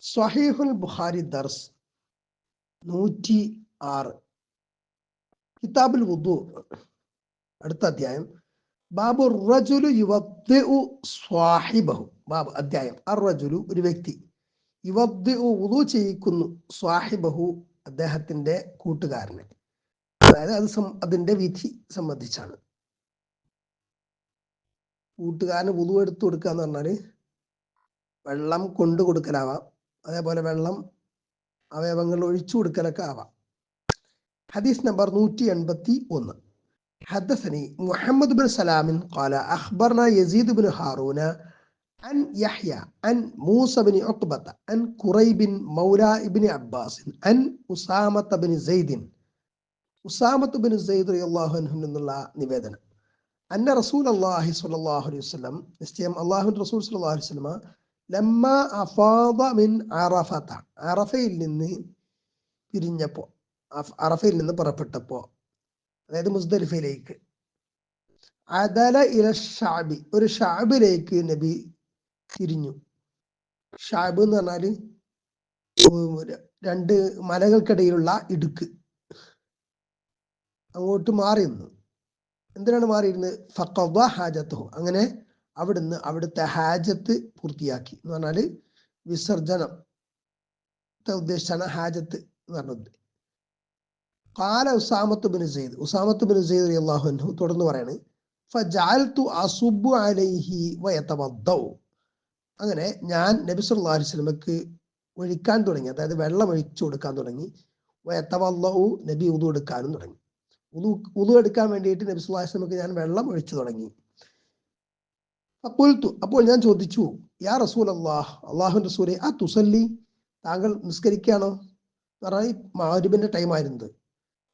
സ്വഹീഹുൽ ബുഖാരി ദർസ് നൂറ്റി ആറ് കിതാബുൽ ഉദു അടുത്ത അധ്യായം. ബാബു റജുലു യുവദ്ദു സ്വാഹിബഹു. ബാബു അധ്യായം. അർ റജുലു ഒരു വ്യക്തി യുവദ്ദു ഉദു ചെയ്യിക്കുന്നു സ്വാഹിബഹു അദ്ദേഹത്തിന്റെ കൂട്ടുകാരനെ. അതായത് അത് അതിന്റെ വിധി സംബന്ധിച്ചാണ്. കൂട്ടുകാരന് ഉദു എടുത്തു കൊടുക്കുക എന്ന് പറഞ്ഞാൽ വെള്ളം കൊണ്ടു കൊടുക്കലാവാം. അതേപോലെ വെള്ളം അവയവങ്ങൾ ഒഴിച്ചു കൊടുക്കലൊക്കെ ആവാം ഹദീസ് നമ്പർ നൂറ്റി എൺപത്തി ഒന്ന് حدثني محمد بن سلام قال أخبرنا يزيد بن هارون عن يحيى عن موسى بن عقبة عن كريب مولى ابن عباس عن أسامة بن زيد أسامة بن زيد رضي الله عنه എന്നുള്ള നിവേദനം അന്ന റസൂൽ അള്ളാഹി സ്വല്ലല്ലാഹു അലൈഹി വസല്ലം നിശ്ചയം അള്ളാഹു റസൂൽ സ്വല്ലല്ലാഹു അലൈഹി വസല്ലമ ലമ്മ അഫാദ മിൻ അറഫത. അറഫയിൽ നിന്ന് പിരിഞ്ഞപ്പോ അഫ് അറഫയിൽ നിന്ന് പുറപ്പെട്ടപ്പോ അതായത് മുസ്ദലിഫയിലേക്ക്. അദല ഇല ഷാബി. ഒരു ഷാബിലേക്ക് നബി തിരിഞ്ഞു. ഷാബ് എന്ന് പറഞ്ഞാൽ രണ്ട് മലകൾക്കിടയിലുള്ള ഇടുക്ക്. അങ്ങോട്ട് മാറിയിരുന്നു എന്തിനാണ് മാറിയിരുന്നത്? ഫഖദ ഹാജത്തുഹു. അങ്ങനെ അവിടുന്ന് അവിടുത്തെ ഹാജത്ത് പൂർത്തിയാക്കി എന്ന് പറഞ്ഞാൽ വിസർജനം. ഉദ്ദേശിച്ചാണ് ഹാജത്ത് എന്ന് പറഞ്ഞത്. കാല Usama bin Zaid. Usama bin Zaid അൻഹു തുടർന്ന് പറയാണ് അങ്ങനെ ഞാൻ നബി സല്ലാ അലൈഹി വസല്ലമക്ക് ഒഴിക്കാൻ തുടങ്ങി അതായത് വെള്ളം ഒഴിച്ചു കൊടുക്കാൻ തുടങ്ങി വയത്തവല്ലു നബി ഉതു എടുക്കാനും തുടങ്ങി. ഉതു ഉതു എടുക്കാൻ വേണ്ടിയിട്ട് നബി അലൈഹി വസല്ലമക്ക് ഞാൻ വെള്ളം ഒഴിച്ചു തുടങ്ങി. ഫഖുൽതു അപ്പോൾ ഞാൻ ചോദിച്ചു യാ റസൂൽ അള്ളാഹ് അള്ളാഹു റസൂലെ ആ തുസല്ലി താങ്കൾ നിസ്കരിക്കുകയാണോ? പറഞ്ഞാൽ മാരിബിന്റെ ടൈം ആയിരുന്നത്.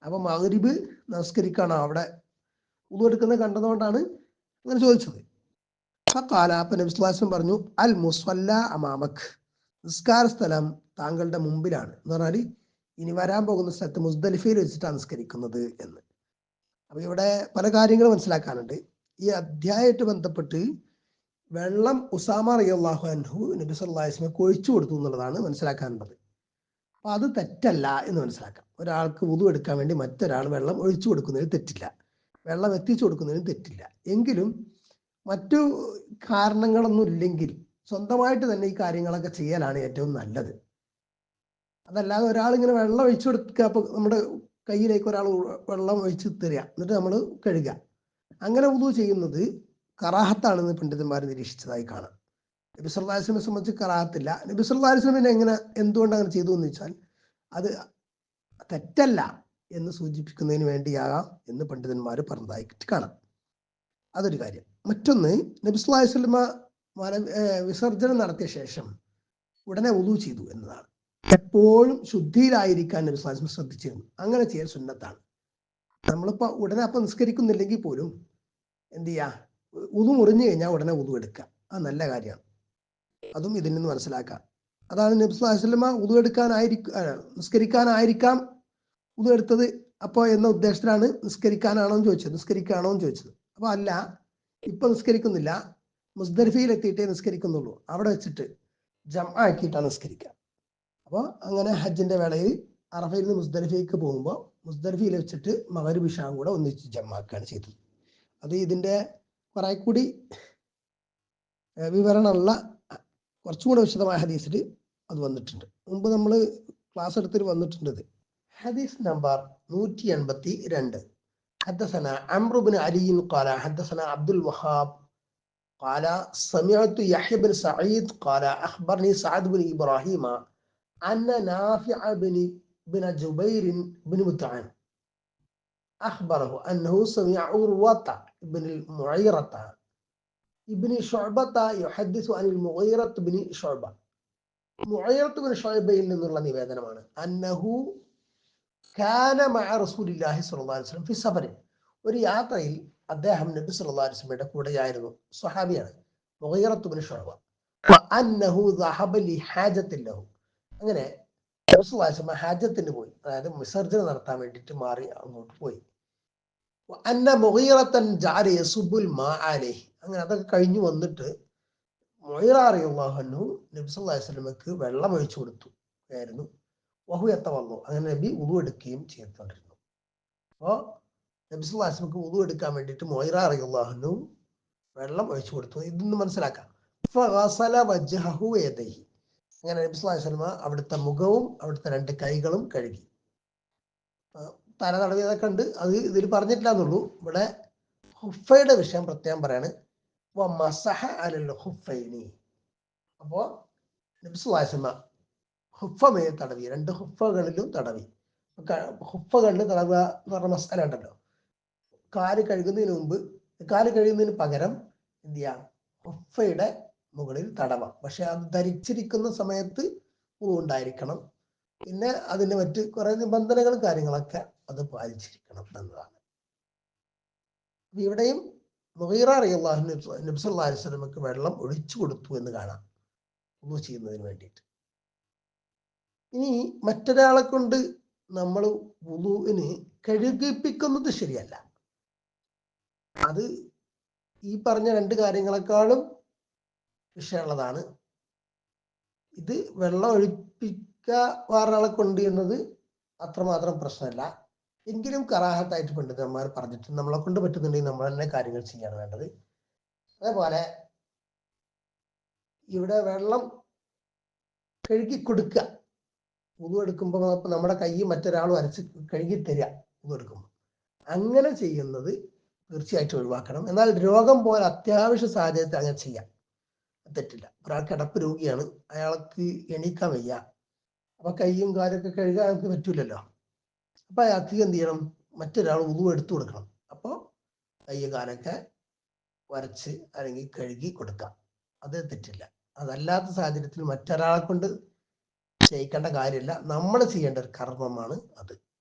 അപ്പൊ മഗ്രിബ് നമസ്കരിക്കാണോ അവിടെ. ഉദു എടുക്കുന്നത് കണ്ടതുകൊണ്ടാണ് അങ്ങനെ ചോദിച്ചത്. കാല അപ്പൊ നബി സ്വല്ലല്ലാഹു അലൈഹി വസല്ലം പറഞ്ഞു അൽ മുസ്വല്ല അമാമക് നിസ്കാര സ്ഥലം താങ്കളുടെ മുമ്പിലാണ്. എന്ന് പറഞ്ഞാൽ ഇനി വരാൻ പോകുന്ന സ്ഥലത്ത് മുസ്ദലിഫയിൽ വെച്ചിട്ടാണ് നിസ്കരിക്കുന്നത് എന്ന്. അപ്പൊ ഇവിടെ പല കാര്യങ്ങൾ മനസ്സിലാക്കാനുണ്ട്. ഈ അധ്യായമായിട്ട് ബന്ധപ്പെട്ട് വെള്ളം ഉസാമ റളിയല്ലാഹു അൻഹു നബി വസല്ലം ഒഴിച്ചു കൊടുത്തു എന്നുള്ളതാണ് മനസ്സിലാക്കാനുള്ളത്. അപ്പൊ അത് തെറ്റല്ല എന്ന് മനസ്സിലാക്കാം. ഒരാൾക്ക് ഉതു എടുക്കാൻ വേണ്ടി മറ്റൊരാൾ വെള്ളം ഒഴിച്ചു കൊടുക്കുന്നതിന് തെറ്റില്ല. വെള്ളം എത്തിച്ചു കൊടുക്കുന്നതിന് തെറ്റില്ല. എങ്കിലും മറ്റു കാരണങ്ങളൊന്നും ഇല്ലെങ്കിൽ സ്വന്തമായിട്ട് തന്നെ ഈ കാര്യങ്ങളൊക്കെ ചെയ്യാനാണ് ഏറ്റവും നല്ലത്. അതല്ലാതെ ഒരാൾ ഇങ്ങനെ വെള്ളം ഒഴിച്ചു കൊടുക്കുക അപ്പൊ നമ്മുടെ കയ്യിലേക്ക് ഒരാൾ വെള്ളം ഒഴിച്ച് തരിക എന്നിട്ട് നമ്മൾ കഴുകുക. അങ്ങനെ ഉതു ചെയ്യുന്നത് കറാഹത്താണെന്ന് പണ്ഡിതന്മാർ നിരീക്ഷിച്ചതായി കാണാം. നബി വസല്ലമയെ സംബന്ധിച്ച് കറാഹത്തില്ല. നബി വസല്ലം എങ്ങനെ എന്തുകൊണ്ട് അങ്ങനെ ചെയ്തു എന്ന് വെച്ചാൽ അത് തെറ്റല്ല എന്ന് സൂചിപ്പിക്കുന്നതിന് വേണ്ടിയാകാം എന്ന് പണ്ഡിതന്മാർ പറഞ്ഞതായിട്ട് കാണാം. അതൊരു കാര്യം. മറ്റൊന്ന് നബി വസല്ലമ മല വിസർജനം നടത്തിയ ശേഷം ഉടനെ ഉദു ചെയ്തു എന്നതാണ്. എപ്പോഴും ശുദ്ധിയിലായിരിക്കാൻ നബി വസല്ലം ശ്രദ്ധിച്ചിരുന്നു. അങ്ങനെ ചെയ്യൽ സുന്നത്താണ്. നമ്മളിപ്പോ ഉടനെ അപ്പൊ നിസ്കരിക്കുന്നില്ലെങ്കിൽ പോലും എന്ത് ചെയ്യാ? ഉതു മുറിഞ്ഞു കഴിഞ്ഞാൽ ഉടനെ ഉതു എടുക്കുക അത് നല്ല കാര്യമാണ്. അതും ഇതിൽ നിന്ന് മനസ്സിലാക്കാം. അതാണ് നബി സ്വല്ലല്ലാഹു അലൈഹി വസല്ലമ ഉതു എടുക്കാനായിരിക്കും നിസ്കരിക്കാനായിരിക്കാം ഉതു എടുത്തത്. അപ്പോൾ എന്ന ഉദ്ദേശത്തിലാണ് നിസ്കരിക്കാനാണോ എന്ന് ചോദിച്ചത്. നിസ്കരിക്കാണോ എന്ന് ചോദിച്ചത്. അപ്പൊ അല്ല ഇപ്പൊ നിസ്കരിക്കുന്നില്ല. മുസ്ദലിഫയിൽ എത്തിയിട്ടേ നിസ്കരിക്കുന്നുള്ളൂ. അവിടെ വെച്ചിട്ട് ജം ആക്കിയിട്ടാണ് നിസ്കരിക്കുക അപ്പോൾ അങ്ങനെ ഹജ്ജിന്റെ വേളയിൽ അറഫയിൽ നിന്ന് മുസ്ദലിഫയിലേക്ക് പോകുമ്പോൾ മുസ്ദലിഫയിൽ വെച്ചിട്ട് മകര് വിഷാം കൂടെ ഒന്നിച്ച് ജമ്മാക്കുകയാണ് ചെയ്തത്. അത് ഇതിന്റെ കുറെ കൂടി ഏർ വിവരണമുള്ള കുറച്ചും കൂടെ വിശദമായ ഹദീസിൽ അത് വന്നിട്ടുണ്ട് മുമ്പ് നമ്മൾ ക്ലാസ് എടുത്തിട്ട് വന്നിട്ടുണ്ട് ഇത് ഹദീസ് നമ്പർ നൂറ്റി എൺപത്തി രണ്ട് حدثنا عمرو بن علي قال حدثنا عبد الوهاب قال سمعت يحيى بن سعيد قال اخبرني سعد بن ابراهيم ان نافع بن بن جبير بن مطعم اخبره انه سمع عروه ബിനിൽ മൊഴീറത്താണ് ഇബിനി ഷൊബത്ത യുഹദ്ദിസു അനിൽ മുഹീറത്ത് ബിനി ഷൊബ മുഹീറത്ത് ബിൻ ഷൊബയിൽ നിന്നുള്ള നിവേദനമാണ്. അന്നഹു കാന മഅ റസൂലില്ലാഹി സ്വല്ലല്ലാഹു അലൈഹി വസല്ലം ഫി സഫറിൻ ഒരു യാത്രയിൽ അദ്ദേഹം നബി സ്വല്ലല്ലാഹി അലൈഹി വസല്ലമയുടെ കൂടെയായിരുന്നു. സ്വഹാബിയാണ്. മുഹീറത്ത് ബിൻ ഷൊബ അന്നഹു ദഹബ ലി ഹാജത്തിൻ ലഹു. അങ്ങനെ നബി അലൈഹി വസല്ലം ഹാജത്തിന് പോയി. അതായത് വിസർജന നടത്താൻ വേണ്ടിയിട്ട് മാറി അങ്ങോട്ട് പോയി. അന്ന മുഗീറത്തൻ ജഅല യസുബുൽ മാ അങ്ങനെ അതൊക്കെ കഴിഞ്ഞു വന്നിട്ട് സല്ലല്ലാഹു അലൈഹി വെള്ളം ഒഴിച്ചു കൊടുത്തു. ആയിരുന്നു. വഹു എത്ത വന്നു അങ്ങനെ നബി ഉതു എടുക്കുകയും ചെയ്തുകൊണ്ടിരുന്നു. അപ്പോൾ നബി സല്ലല്ലാഹു അലൈഹി വസല്ലമക്ക് ഉതു എടുക്കാൻ വേണ്ടിയിട്ട് മൊയ്റാറിയുള്ളാഹു വെള്ളം ഒഴിച്ചു കൊടുത്തു. ഇതൊന്ന് മനസ്സിലാക്കാം. അങ്ങനെ നബി സല്ലല്ലാഹു അലൈഹി വസല്ലമ അവിടുത്തെ മുഖവും അവിടുത്തെ രണ്ട് കൈകളും കഴുകി. തല തടവിയതൊക്കെ ഉണ്ട് അത് ഇതിൽ പറഞ്ഞിട്ടില്ല എന്നുള്ളൂ ഇവിടെ ഹുഫയുടെ വിഷയം പ്രത്യേകം പറയാണ്. മസഹ അലൽ ഹുഫൈനി. ഹുഫമേ തടവി രണ്ട് ഹുഫകളിലും തടവി. ഹുഫകളിൽ തടവുക എന്ന് പറഞ്ഞ മസാല ഉണ്ടല്ലോ. കാൽ കഴുകുന്നതിന് മുമ്പ് കാൽ കഴുകുന്നതിന് പകരം എന്ത് ചെയ്യാം? ഹുഫയുടെ മുകളിൽ തടവാം. പക്ഷെ അത് ധരിച്ചിരിക്കുന്ന സമയത്ത് ഉണ്ടായിരിക്കണം. പിന്നെ അതിന് മറ്റ് കുറെ നിബന്ധനകളും കാര്യങ്ങളൊക്കെ അത് പാലിച്ചിരിക്കണം എന്നതാണ്. ഇവിടെയും മുഹീറ അറിയുള്ള നബ്സല്ലാ വെള്ളം ഒഴിച്ചു കൊടുത്തു എന്ന് കാണാം. ഒന്നു ചെയ്യുന്നതിന് വേണ്ടിയിട്ട്. ഇനി മറ്റൊരാളെ കൊണ്ട് നമ്മൾ വുളുവിന് കഴുകിപ്പിക്കുന്നത് ശരിയല്ല. അത് ഈ പറഞ്ഞ രണ്ട് കാര്യങ്ങളെക്കാളും വിഷയമുള്ളതാണ്. ഇത് വെള്ളം ഒഴിപ്പിക്കുക വേറൊരാളെ കൊണ്ട് എന്നത് അത്രമാത്രം പ്രശ്നമല്ല. എങ്കിലും കറാഹത്തായിട്ട് പണ്ഡിതന്മാർ പറഞ്ഞിട്ട് നമ്മളെ കൊണ്ട് പറ്റുന്നുണ്ടെങ്കിൽ നമ്മൾ തന്നെ കാര്യങ്ങൾ ചെയ്യാണ് വേണ്ടത്. അതേപോലെ ഇവിടെ വെള്ളം കഴുകി കൊടുക്കുക. ഉതു എടുക്കുമ്പോൾ നമ്മുടെ കൈ മറ്റൊരാൾ വരച്ച് കഴുകി തരിക ഉതു എടുക്കുമ്പോൾ അങ്ങനെ ചെയ്യുന്നത് തീർച്ചയായിട്ടും ഒഴിവാക്കണം. എന്നാൽ രോഗം പോലെ അത്യാവശ്യ സാഹചര്യത്തിൽ അങ്ങനെ ചെയ്യാം. തെറ്റില്ല. ഒരാൾ കിടപ്പ് രോഗിയാണ്. അയാൾക്ക് എണീക്കാൻ വയ്യ. അപ്പൊ കൈയും കാലൊക്കെ കഴുകാൻ നമുക്ക് പറ്റൂലല്ലോ. അപ്പൊ അയാൾക്ക് എന്ത് ചെയ്യണം? മറ്റൊരാൾ ഉതു എടുത്തു കൊടുക്കണം. അപ്പോ കൈ കാലൊക്കെ വരച്ച് അല്ലെങ്കിൽ കഴുകി കൊടുക്കാം. അത് തെറ്റില്ല. അതല്ലാത്ത സാഹചര്യത്തിൽ മറ്റൊരാളെ കൊണ്ട് ചെയ്യിക്കേണ്ട കാര്യമില്ല. നമ്മൾ ചെയ്യേണ്ട ഒരു കർമ്മമാണ് അത്.